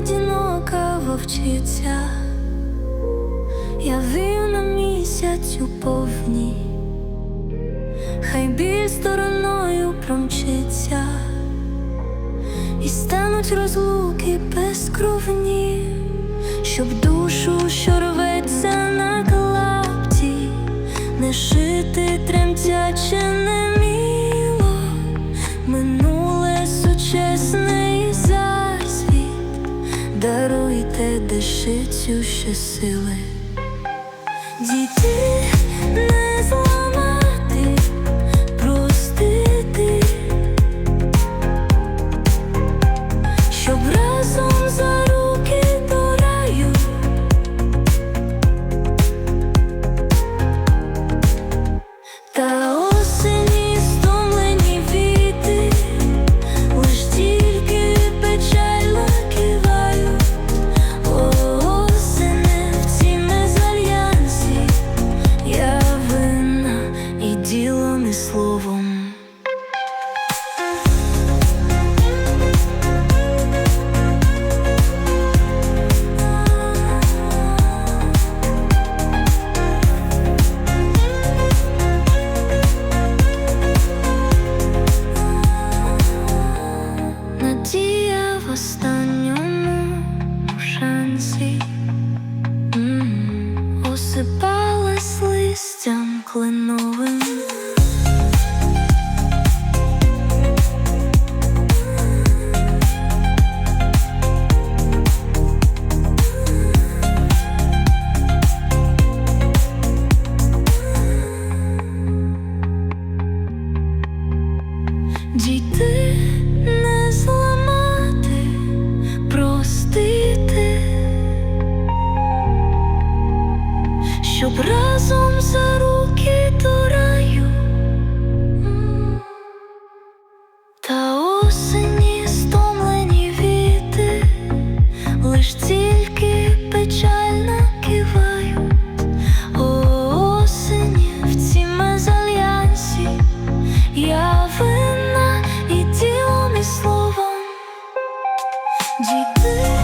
Одинока вовчиця, я вию на місяць повні, хай біль стороною промчиться, і стануть розлуки безкровні, щоб душу, що рветься на клапті, не шити тремтяче даруйте дешицю ще сили. Дійти кленовим. Дійти не зламати, простити, щоб разом за осені стомлені віти, лиш тільки печально кивають. Осені в цім мезальянсі я винна і ділом, і словом Дійти